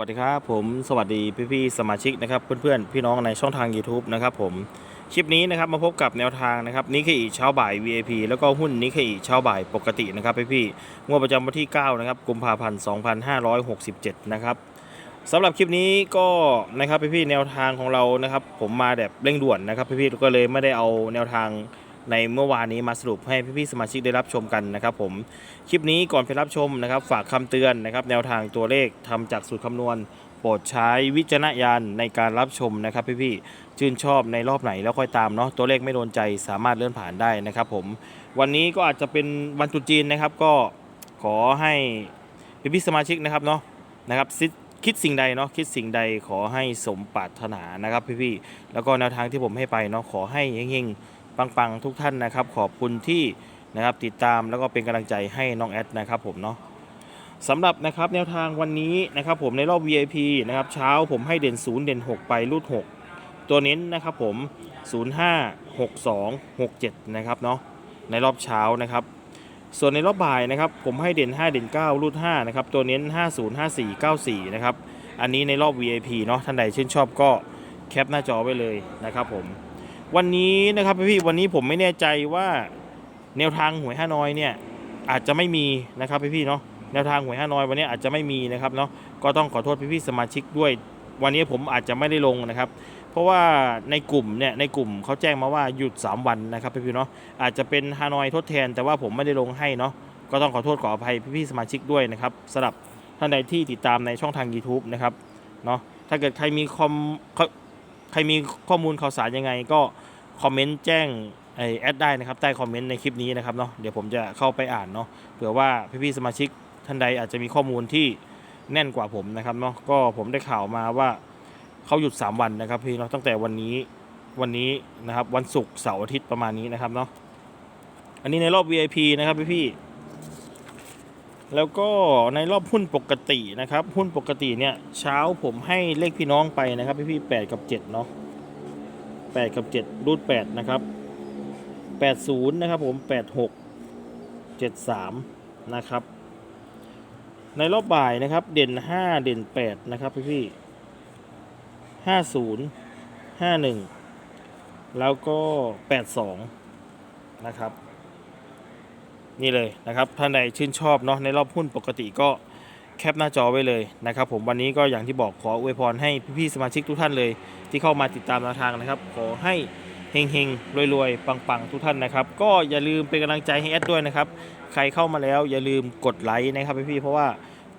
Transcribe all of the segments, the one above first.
วัสดีครับผมสวัสดีพี่พี่ๆสมาชิกนะครับเพื่อนๆพี่น้องในช่องทาง YouTube นะครับผมคลิปนี้นะครับมาพบกับแนวทางนะครับนิเคอีเช้าบ่าย VIP แล้วก็หุ้นนิเคอีเช้าบ่ายปกตินะครับพี่พี่ๆงวดประจำวันที่ 9 นะครับกุมภาพันธ์ 2567 นะครับสำหรับคลิปนี้ก็นะครับพี่พี่ๆแนวทางของเรานะครับ ผมมาแบบเร่งด่วนนะครับพี่พี่ๆก็เลยไม่ได้เอาแนวทาง ในเมื่อวานนี้มาสรุปให้พี่ๆสมาชิกได้รับชมกันนะครับผมคลิปนี้ก่อนไปรับชมนะครับ ฝากคำเตือนนะครับ แนวทางตัวเลขทำจากสูตรคำนวณ โปรดใช้วิจารณญาณในการรับชมนะครับพี่ๆชื่นชอบในรอบไหนแล้วค่อยตามเนาะตัวเลขไม่โดนใจสามารถเลื่อนผ่านได้นะครับ ผมวันนี้ก็อาจจะเป็นวันตรุษจีนนะครับก็ขอให้พี่ๆสมาชิกนะครับเนาะนะครับคิดสิ่งใดเนาะคิดสิ่งใดขอให้สมปรารถนานะครับพี่ๆแล้วก็แนวทางที่ผมให้ไปเนาะขอให้เฮงๆ ปังๆ ทุกท่านนะครับ ขอบคุณที่นะครับติดตามแล้วก็เป็นกำลังใจให้น้องแอดนะครับผมเนาะสำหรับนะครับแนวทางวันนี้นะครับผมในรอบ VIP นะครับเช้าผมให้เด่น 0 เด่น 6 ไปรูด 6 ตัวเน้นนะครับผม 05 62 67 นะครับเนาะในรอบเช้านะครับ ส่วนในรอบบ่ายนะครับผมให้เด่น 5 เด่น 9 รูด 5 นะครับ ตัวเน้น 50 54 94 นะครับ อันนี้ในรอบ VIP เนาะท่านใดชื่นชอบก็แคปหน้าจอไว้เลยนะครับผม วันนี้นะครับพี่ๆวันนี้ผมไม่แน่ใจว่าแนวทางหวยฮานอยเนี่ยอาจจะไม่มีนะครับพี่ๆเนาะแนวทางหวยฮานอยวันนี้อาจจะไม่มีนะครับเนาะก็ต้องขอโทษพี่ๆสมาชิกด้วย วันนี้ผมอาจจะไม่ได้ลงนะครับ เพราะว่าในกลุ่มเนี่ยในกลุ่มเขาแจ้งมาว่าหยุด 3 วันนะครับพี่ๆเนาะอาจจะเป็นฮานอยทดแทน แต่ว่าผมไม่ได้ลงให้เนาะก็ต้องขอโทษขออภัยพี่ๆสมาชิกด้วยนะครับสำหรับท่านใดที่ติดตามในช่องทาง YouTube นะครับเนาะถ้าเกิดใครมีคอม ใครมีข้อมูลข่าวสารยังไงก็คอมเมนต์แจ้งไอแอดได้นะครับใต้คอมเมนต์ในคลิปนี้นะครับเนาะเดี๋ยวผมจะเข้าไปอ่านเนาะเผื่อว่าพี่ๆสมาชิกท่านใดอาจจะมีข้อมูลที่แน่นกว่าผมนะครับเนาะก็ผมได้ข่าวมาว่าเขาหยุด 3 วันนะครับพี่เนาะตั้งแต่วันนี้วันนี้นะครับวันศุกร์เสาร์อาทิตย์ประมาณนี้นะครับเนาะอันนี้ในรอบ VIP นะครับพี่ๆ แล้วก็ในรอบหุ้นปกตินะครับ หุ้นปกติเนี่ยเช้าผมให้เลขพี่น้องไปนะครับ พี่ๆแปดกับเจ็ดเนาะแปดกับเจ็ดรูดแปดนะครับ80นะครับผม86 73นะครับ ในรอบบ่ายนะครับ เด่น5เด่น8นะครับพี่พี่50 51แล้วก็82นะครับ นี่เลยนะครับท่านใดชื่นชอบเนาะในรอบหุ้นปกติก็แคปหน้าจอไว้เลยนะครับผมวันนี้ก็อย่างที่บอกขออวยพรให้พี่ๆสมาชิกทุกท่านเลย ที่เข้ามาติดตามแนวทางนะครับ ขอให้เฮงๆรวยๆ ปังๆ ทุกท่านนะครับ ก็อย่าลืมเป็นกำลังใจให้แอดด้วยนะครับ ใครเข้ามาแล้วอย่าลืมกดไลค์นะครับพี่ๆเพราะว่า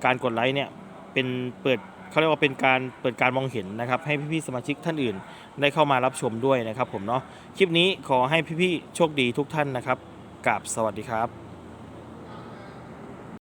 การกดไลค์เนี่ยเป็นเปิดเขาเรียกว่าเป็นการเปิดการมองเห็นนะครับ ให้พี่ๆสมาชิกท่านอื่น ได้เข้ามารับชมด้วยนะครับผมเนาะคลิปนี้ขอให้พี่ๆโชคดีทุกท่านนะครับกราบสวัสดีครับ